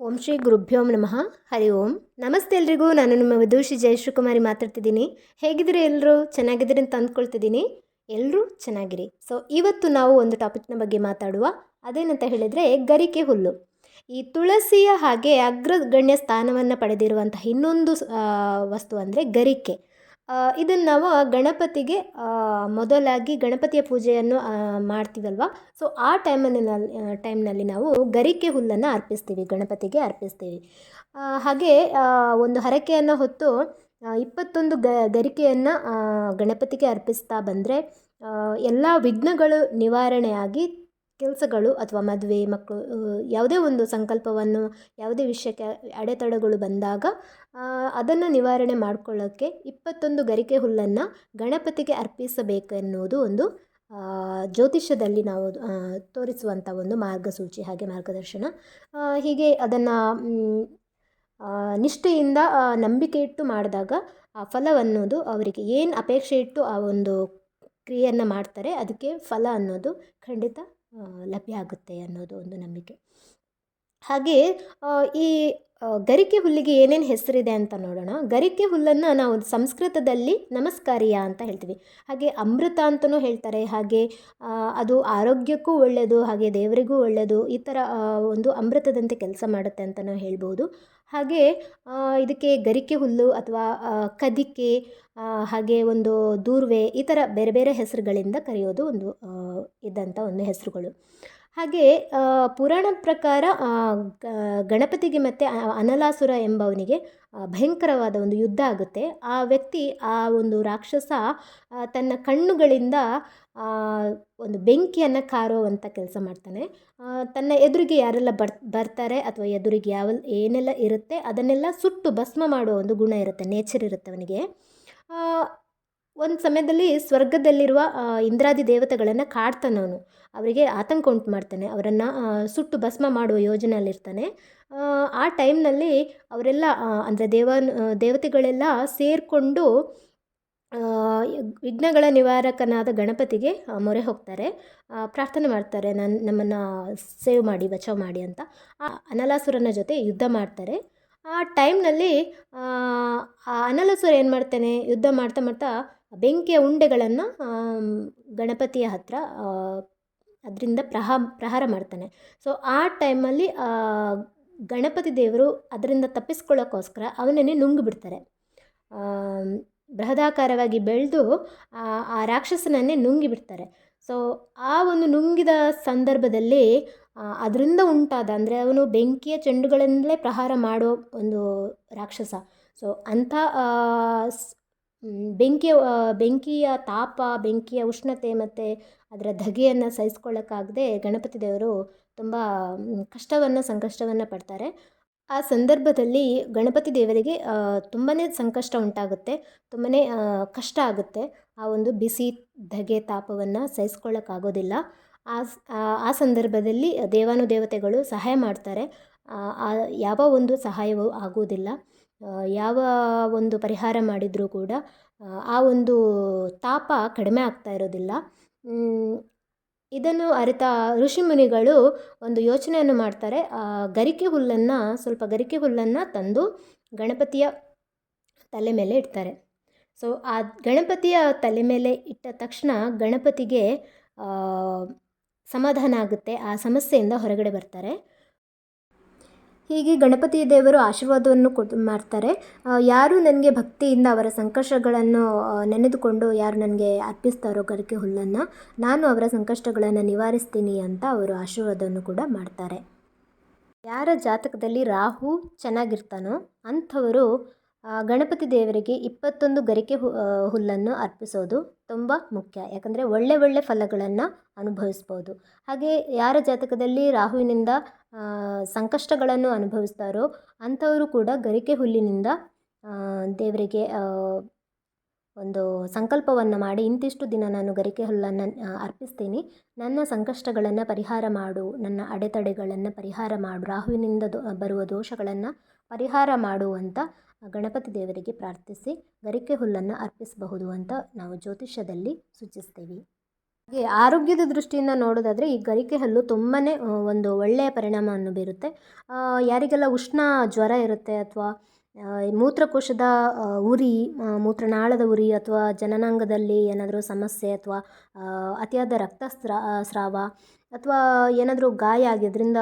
ಓಂ ಶ್ರೀ ಗುರುಭ್ಯೋಂ ನಮಃ. ಹರಿ ಓಂ. ನಮಸ್ತೆ ಎಲ್ರಿಗೂ. ನಾನು ನಿಮ್ಮ ವಿದೂಷಿ ಜಯಶ್ರೀಕುಮಾರಿ ಮಾತಾಡ್ತಿದ್ದೀನಿ. ಹೇಗಿದ್ದೀರಿ ಎಲ್ಲರೂ? ಚೆನ್ನಾಗಿದ್ದೀರಿ ಅಂತ ಅಂದ್ಕೊಳ್ತಿದ್ದೀನಿ. ಎಲ್ಲರೂ ಚೆನ್ನಾಗಿರಿ. ಸೊ ಇವತ್ತು ನಾವು ಒಂದು ಟಾಪಿಕ್ನ ಬಗ್ಗೆ ಮಾತಾಡುವ. ಅದೇನಂತ ಹೇಳಿದರೆ, ಗರಿಕೆ ಹುಲ್ಲು. ಈ ತುಳಸಿಯ ಹಾಗೆ ಅಗ್ರಗಣ್ಯ ಸ್ಥಾನವನ್ನು ಪಡೆದಿರುವಂತಹ ಇನ್ನೊಂದು ವಸ್ತು ಅಂದರೆ ಗರಿಕೆ. ಇದನ್ನು ನಾವು ಗಣಪತಿಗೆ ಮೊದಲಾಗಿ ಗಣಪತಿಯ ಪೂಜೆಯನ್ನು ಮಾಡ್ತೀವಲ್ವ? ಸೊ ಆ ಟೈಮಲ್ಲಿ ಟೈಮ್ನಲ್ಲಿ ನಾವು ಗರಿಕೆ ಹುಲ್ಲನ್ನು ಅರ್ಪಿಸ್ತೀವಿ, ಗಣಪತಿಗೆ ಅರ್ಪಿಸ್ತೀವಿ. ಹಾಗೆ ಒಂದು ಹರಕೆಯನ್ನು ಹೊತ್ತು ಇಪ್ಪತ್ತೊಂದು ಗ, ಗರಿಕೆಯನ್ನು ಗಣಪತಿಗೆ ಅರ್ಪಿಸ್ತಾ ಬಂದರೆ ಎಲ್ಲ ವಿಘ್ನಗಳು ನಿವಾರಣೆಯಾಗಿ ಕೆಲಸಗಳು ಅಥವಾ ಮದುವೆ, ಮಕ್ಕಳು ಯಾವುದೇ ಒಂದು ಸಂಕಲ್ಪವನ್ನು, ಯಾವುದೇ ವಿಷಯಕ್ಕೆ ಅಡೆತಡೆಗಳು ಬಂದಾಗ ಅದನ್ನು ನಿವಾರಣೆ ಮಾಡ್ಕೊಳ್ಳೋಕ್ಕೆ ಇಪ್ಪತ್ತೊಂದು ಗರಿಕೆ ಹುಲ್ಲನ್ನು ಗಣಪತಿಗೆ ಅರ್ಪಿಸಬೇಕೆನ್ನುವುದು ಒಂದು ಜ್ಯೋತಿಷ್ಯದಲ್ಲಿ ನಾವು ತೋರಿಸುವಂಥ ಒಂದು ಮಾರ್ಗಸೂಚಿ ಹಾಗೆ ಮಾರ್ಗದರ್ಶನ. ಹೀಗೆ ಅದನ್ನು ನಿಷ್ಠೆಯಿಂದ ನಂಬಿಕೆ ಇಟ್ಟು ಮಾಡಿದಾಗ ಆ ಫಲವನ್ನೋದು ಅವರಿಗೆ ಏನು ಅಪೇಕ್ಷೆ ಇಟ್ಟು ಆ ಒಂದು ಕ್ರಿಯೆಯನ್ನು ಮಾಡ್ತಾರೆ, ಅದಕ್ಕೆ ಫಲ ಅನ್ನೋದು ಖಂಡಿತ ಲಭ್ಯ ಆಗುತ್ತೆ ಅನ್ನೋದು ಒಂದು ನಂಬಿಕೆ. ಹಾಗೆ ಈ ಗರಿಕೆ ಹುಲ್ಲಿಗೆ ಏನೇನು ಹೆಸರಿದೆ ಅಂತ ನೋಡೋಣ. ಗರಿಕೆ ಹುಲ್ಲನ್ನು ನಾವು ಸಂಸ್ಕೃತದಲ್ಲಿ ನಮಸ್ಕಾರಿಯ ಅಂತ ಹೇಳ್ತೀವಿ. ಹಾಗೆ ಅಮೃತ ಅಂತಲೂ ಹೇಳ್ತಾರೆ. ಹಾಗೆ ಅದು ಆರೋಗ್ಯಕ್ಕೂ ಒಳ್ಳೆಯದು ಹಾಗೆ ದೇವರಿಗೂ ಒಳ್ಳೆಯದು ಈ ಥರ ಒಂದು ಅಮೃತದಂತೆ ಕೆಲಸ ಮಾಡುತ್ತೆ ಅಂತಲೂ ಹೇಳ್ಬೋದು. ಹಾಗೆ ಇದಕ್ಕೆ ಗರಿಕೆ ಹುಲ್ಲು ಅಥವಾ ಕದಿಕೆ ಹಾಗೆ ಒಂದು ದೂರ್ವೆ, ಈ ಥರ ಬೇರೆ ಬೇರೆ ಹೆಸರುಗಳಿಂದ ಕರೆಯೋದು ಒಂದು ಇದ್ದಂಥ ಒಂದು ಹೆಸರುಗಳು. ಹಾಗೆ ಪುರಾಣ ಪ್ರಕಾರ ಗಣಪತಿಗೆ ಮತ್ತು ಅನಲಾಸುರ ಎಂಬವನಿಗೆ ಭಯಂಕರವಾದ ಒಂದು ಯುದ್ಧ ಆಗುತ್ತೆ. ಆ ವ್ಯಕ್ತಿ, ಆ ಒಂದು ರಾಕ್ಷಸ ತನ್ನ ಕಣ್ಣುಗಳಿಂದ ಒಂದು ಬೆಂಕಿಯನ್ನು ಕಾರುವಂಥ ಕೆಲಸ ಮಾಡ್ತಾನೆ. ತನ್ನ ಎದುರಿಗೆ ಯಾರೆಲ್ಲ ಬರ್, ಬರ್ತಾರೆ ಅಥವಾ ಎದುರಿಗೆ ಯಾವ, ಏನೆಲ್ಲ ಇರುತ್ತೆ, ಅದನ್ನೆಲ್ಲ ಸುಟ್ಟು ಭಸ್ಮ ಮಾಡುವ ಒಂದು ಗುಣ ಇರುತ್ತೆ, ನೇಚರ್ ಇರುತ್ತೆ ಅವನಿಗೆ. ಒಂದು ಸಮಯದಲ್ಲಿ ಸ್ವರ್ಗದಲ್ಲಿರುವ ಇಂದ್ರಾದಿ ದೇವತೆಗಳನ್ನು ಕಾಡ್ತಾನವನು. ಅವರಿಗೆ ಆತಂಕ ಉಂಟು ಮಾಡ್ತಾನೆ. ಅವರನ್ನು ಸುಟ್ಟು ಭಸ್ಮ ಮಾಡುವ ಯೋಜನೆಯಲ್ಲಿರ್ತಾನೆ. ಆ, ಟೈಮ್ನಲ್ಲಿ ಅವರೆಲ್ಲ ಅಂದರೆ ದೇವ ದೇವತೆಗಳೆಲ್ಲ ಸೇರಿಕೊಂಡು ವಿಘ್ನಗಳ ನಿವಾರಕನಾದ ಗಣಪತಿಗೆ ಮೊರೆ ಹೋಗ್ತಾರೆ. ಪ್ರಾರ್ಥನೆ ಮಾಡ್ತಾರೆ. ನನ್ನ ನಮ್ಮನ್ನು ಸೇವ್ ಮಾಡಿ ಬಚಾವ್ ಮಾಡಿ ಅಂತ. ಆ ಅನಲಾಸುರನ ಜೊತೆ ಯುದ್ಧ ಮಾಡ್ತಾರೆ. ಆ ಟೈಮ್ನಲ್ಲಿ ಆ ಅನಲಾಸುರ ಏನು ಮಾಡ್ತಾನೆ? ಯುದ್ಧ ಮಾಡ್ತಾ ಮಾಡ್ತಾ ಬೆಂಕಿಯ ಉಂಡೆಗಳನ್ನು ಗಣಪತಿಯ ಹತ್ರ ಅದರಿಂದ ಪ್ರಹ, ಪ್ರಹಾರ ಮಾಡ್ತಾನೆ. ಸೊ ಆ ಟೈಮಲ್ಲಿ ಗಣಪತಿ ದೇವರು ಅದರಿಂದ ತಪ್ಪಿಸ್ಕೊಳ್ಳೋಕ್ಕೋಸ್ಕರ ಅವನನ್ನೇ ನುಂಗ್ಬಿಡ್ತಾರೆ. ಬೃಹದಾಕಾರವಾಗಿ ಬೆಳೆದು, ಆ ರಾಕ್ಷಸನನ್ನೇ ನುಂಗಿ ಬಿಡ್ತಾರೆ ಸೊ ಆ ಒಂದು ನುಂಗಿದ ಸಂದರ್ಭದಲ್ಲಿ ಅದರಿಂದ ಉಂಟಾದ, ಅಂದರೆ ಅವನು ಬೆಂಕಿಯ ಚೆಂಡುಗಳಿಂದಲೇ ಪ್ರಹಾರ ಮಾಡೋ ಒಂದು ರಾಕ್ಷಸ. ಸೊ ಅಂಥ ಬೆಂಕಿಯ ಬೆಂಕಿಯ ತಾಪ, ಬೆಂಕಿಯ ಉಷ್ಣತೆ ಮತ್ತು ಅದರ ಧಗೆಯನ್ನು ಸಹಿಸ್ಕೊಳ್ಳೋಕ್ಕಾಗದೆ ಗಣಪತಿ ದೇವರು ತುಂಬ ಕಷ್ಟವನ್ನು ಸಂಕಷ್ಟವನ್ನು ಪಡ್ತಾರೆ. ಆ ಸಂದರ್ಭದಲ್ಲಿ ಗಣಪತಿ ದೇವರಿಗೆ ತುಂಬಾ ಸಂಕಷ್ಟ ಉಂಟಾಗುತ್ತೆ. ತುಂಬಾ ಕಷ್ಟ ಆಗುತ್ತೆ. ಆ ಒಂದು ಬಿಸಿ ಧಗೆ ತಾಪವನ್ನು ಸಹಿಸ್ಕೊಳ್ಳೋಕ್ಕಾಗೋದಿಲ್ಲ. ಆ ಆ- ಸಂದರ್ಭದಲ್ಲಿ ದೇವಾನುದೇವತೆಗಳು ಸಹಾಯ ಮಾಡ್ತಾರೆ. ಯಾವ ಒಂದು ಸಹಾಯವೂ ಆಗುವುದಿಲ್ಲ ಯಾವ ಒಂದು ಪರಿಹಾರ ಮಾಡಿದರೂ ಕೂಡ ಆ, ಒಂದು ತಾಪ ಕಡಿಮೆ ಆಗ್ತಾ ಇರೋದಿಲ್ಲ. ಇದನ್ನು ಅರಿತ ಋಷಿಮುನಿಗಳು ಒಂದು ಯೋಚನೆಯನ್ನು ಮಾಡ್ತಾರೆ. ಗರಿಕೆ ಹುಲ್ಲನ್ನು, ಸ್ವಲ್ಪ ಗರಿಕೆ ಹುಲ್ಲನ್ನು ತಂದು ಗಣಪತಿಯ ತಲೆ ಮೇಲೆ ಇಡ್ತಾರೆ. ಸೊ ಆ ಗಣಪತಿಯ ತಲೆ ಮೇಲೆ ಇಟ್ಟ ತಕ್ಷಣ ಗಣಪತಿಗೆ ಸಮಾಧಾನ ಆಗುತ್ತೆ. ಆ ಸಮಸ್ಯೆಯಿಂದ ಹೊರಗಡೆ ಬರ್ತಾರೆ. ಹೀಗೆ ಗಣಪತಿ ದೇವರು ಆಶೀರ್ವಾದವನ್ನು ಕೊಟ್ಟು ಮಾಡ್ತಾರೆ. ಯಾರು ನನಗೆ ಭಕ್ತಿಯಿಂದ ಅವರ ಸಂಕಷ್ಟಗಳನ್ನು ನೆನೆದುಕೊಂಡು ಯಾರು ನನಗೆ ಅರ್ಪಿಸ್ತಾರೋ ಗರಿಕೆ ಹುಲ್ಲನ್ನು, ನಾನು ಅವರ ಸಂಕಷ್ಟಗಳನ್ನು ನಿವಾರಿಸ್ತೀನಿ ಅಂತ ಅವರು ಆಶೀರ್ವಾದವನ್ನು ಕೂಡ ಮಾಡ್ತಾರೆ. ಯಾರ ಜಾತಕದಲ್ಲಿ ರಾಹು ಚೆನ್ನಾಗಿರ್ತಾನೋ ಅಂಥವರು ಗಣಪತಿ ದೇವರಿಗೆ ಇಪ್ಪತ್ತೊಂದು ಗರಿಕೆ ಹುಲ್ಲನ್ನು ಅರ್ಪಿಸೋದು ತುಂಬ ಮುಖ್ಯ. ಯಾಕಂದರೆ ಒಳ್ಳೆ ಒಳ್ಳೆ ಫಲಗಳನ್ನು ಅನುಭವಿಸ್ಬೋದು. ಹಾಗೆ ಯಾರ ಜಾತಕದಲ್ಲಿ ರಾಹುವಿನಿಂದ ಸಂಕಷ್ಟಗಳನ್ನು ಅನುಭವಿಸ್ತಾರೋ ಅಂಥವರು ಕೂಡ ಗರಿಕೆ ಹುಲ್ಲಿನಿಂದ ದೇವರಿಗೆ ಒಂದು ಸಂಕಲ್ಪವನ್ನು ಮಾಡಿ ಇಂತಿಷ್ಟು ದಿನ ನಾನು ಗರಿಕೆ ಹುಲ್ಲನ್ನು ಅರ್ಪಿಸ್ತೀನಿ. ನನ್ನ ಸಂಕಷ್ಟಗಳನ್ನು ಪರಿಹಾರ ಮಾಡು, ನನ್ನ ಅಡೆತಡೆಗಳನ್ನು ಪರಿಹಾರ ಮಾಡು, ರಾಹುವಿನಿಂದ ಬರುವ ದೋಷಗಳನ್ನು ಪರಿಹಾರ ಮಾಡು ಅಂತ ಗಣಪತಿ ದೇವರಿಗೆ ಪ್ರಾರ್ಥಿಸಿ ಗರಿಕೆ ಹುಲ್ಲನ್ನು ಅರ್ಪಿಸಬಹುದು ಅಂತ ನಾವು ಜ್ಯೋತಿಷ್ಯದಲ್ಲಿ ಸೂಚಿಸ್ತೀವಿ. ಹಾಗೆ ಆರೋಗ್ಯದ ದೃಷ್ಟಿಯಿಂದ ನೋಡೋದಾದರೆ ಈ ಗರಿಕೆ ಹಲ್ಲು ತುಂಬಾ ಒಂದು ಒಳ್ಳೆಯ ಪರಿಣಾಮವನ್ನು ಬೀರುತ್ತೆ. ಯಾರಿಗೆಲ್ಲ ಉಷ್ಣ ಜ್ವರ ಇರುತ್ತೆ ಅಥವಾ ಮೂತ್ರಕೋಶದ ಉರಿ ಮೂತ್ರನಾಳದ ಉರಿ ಅಥವಾ ಜನನಾಂಗದಲ್ಲಿ ಏನಾದರೂ ಸಮಸ್ಯೆ ಅಥವಾ ಅತಿಯಾದ ರಕ್ತ ಸ್ರಾವ ಅಥವಾ ಏನಾದರೂ ಗಾಯ ಆಗಿ ಅದರಿಂದ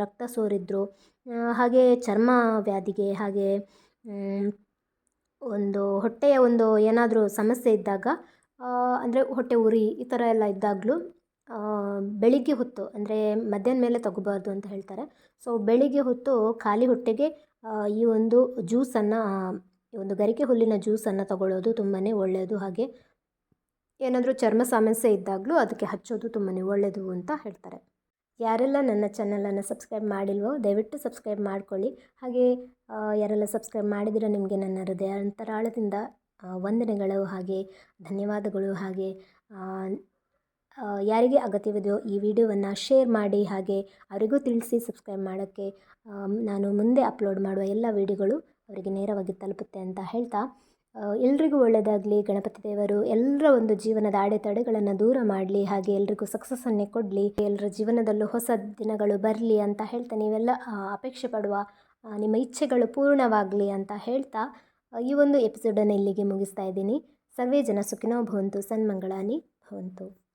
ರಕ್ತ ಸೋರಿದ್ರು ಹಾಗೆ ಚರ್ಮ ವ್ಯಾಧಿಗೆ ಹಾಗೆ ಒಂದು ಹೊಟ್ಟೆಯ ಒಂದು ಏನಾದರೂ ಸಮಸ್ಯೆ ಇದ್ದಾಗ ಅಂದರೆ ಹೊಟ್ಟೆ ಉರಿ ಈ ಥರ ಎಲ್ಲ ಇದ್ದಾಗಲೂ ಬೆಳಿಗ್ಗೆ ಹೊತ್ತು, ಅಂದರೆ ಮಧ್ಯಾಹ್ನ ಮೇಲೆ ತಗೋಬಾರ್ದು ಅಂತ ಹೇಳ್ತಾರೆ. ಸೊ ಬೆಳಿಗ್ಗೆ ಹೊತ್ತು ಖಾಲಿ ಹೊಟ್ಟೆಗೆ ಈ ಒಂದು ಜ್ಯೂಸನ್ನು ಈ ಒಂದು ಗರಿಕೆ ಹುಲ್ಲಿನ ಜ್ಯೂಸನ್ನು ತಗೊಳ್ಳೋದು ತುಂಬಾ ಒಳ್ಳೆಯದು ಹಾಗೆ ಏನಾದರೂ ಚರ್ಮ ಸಮಸ್ಯೆ ಇದ್ದಾಗಲೂ ಅದಕ್ಕೆ ಹಚ್ಚೋದು ತುಂಬಾ ಒಳ್ಳೆಯದು ಅಂತ ಹೇಳ್ತಾರೆ. ಯಾರೆಲ್ಲ ನನ್ನ ಚಾನಲನ್ನು ಸಬ್ಸ್ಕ್ರೈಬ್ ಮಾಡಿಲ್ವೋ, ದಯವಿಟ್ಟು ಸಬ್ಸ್ಕ್ರೈಬ್ ಮಾಡ್ಕೊಳ್ಳಿ. ಹಾಗೆ ಯಾರೆಲ್ಲ ಸಬ್ಸ್ಕ್ರೈಬ್ ಮಾಡಿದಿರೋ ನಿಮಗೆ ನನ್ನ ಹೃದಯ ಅಂತರಾಳದಿಂದ ವಂದನೆಗಳು ಹಾಗೆ ಧನ್ಯವಾದಗಳು ಹಾಗೆ ಯಾರಿಗೆ ಅಗತ್ಯವಿದೆಯೋ ಈ ವಿಡಿಯೋವನ್ನು ಶೇರ್ ಮಾಡಿ ಹಾಗೆ ಅವರಿಗೂ ತಿಳಿಸಿ ಸಬ್ಸ್ಕ್ರೈಬ್ ಮಾಡೋಕ್ಕೆ ನಾನು ಮುಂದೆ ಅಪ್ಲೋಡ್ ಮಾಡುವ ಎಲ್ಲ ವಿಡಿಯೋಗಳು ಅವರಿಗೆ ನೇರವಾಗಿ ತಲುಪುತ್ತೆ ಅಂತ ಹೇಳ್ತಾ ಎಲ್ರಿಗೂ ಒಳ್ಳೆಯದಾಗಲಿ ಗಣಪತಿ ದೇವರು ಎಲ್ಲರ ಒಂದು ಜೀವನದ ಅಡೆತಡೆಗಳನ್ನು ದೂರ ಮಾಡಲಿ, ಹಾಗೆ ಎಲ್ರಿಗೂ ಸಕ್ಸಸ್ಸನ್ನೇ ಕೊಡಲಿ ಎಲ್ಲರ ಜೀವನದಲ್ಲೂ ಹೊಸ ದಿನಗಳು ಬರಲಿ ಅಂತ ಹೇಳ್ತಾ ನೀವೆಲ್ಲ ಅಪೇಕ್ಷೆ ಪಡುವ ನಿಮ್ಮ ಇಚ್ಛೆಗಳು ಪೂರ್ಣವಾಗಲಿ ಅಂತ ಹೇಳ್ತಾ ಈ ಒಂದು ಎಪಿಸೋಡನ್ನು ಇಲ್ಲಿಗೆ ಮುಗಿಸ್ತಾ ಇದ್ದೀನಿ. ಸರ್ವೇ ಜನ ಸುಖಿನೋ ಭವಂತು ಸನ್ಮಂಗಳಾನಿ ಭವಂತು.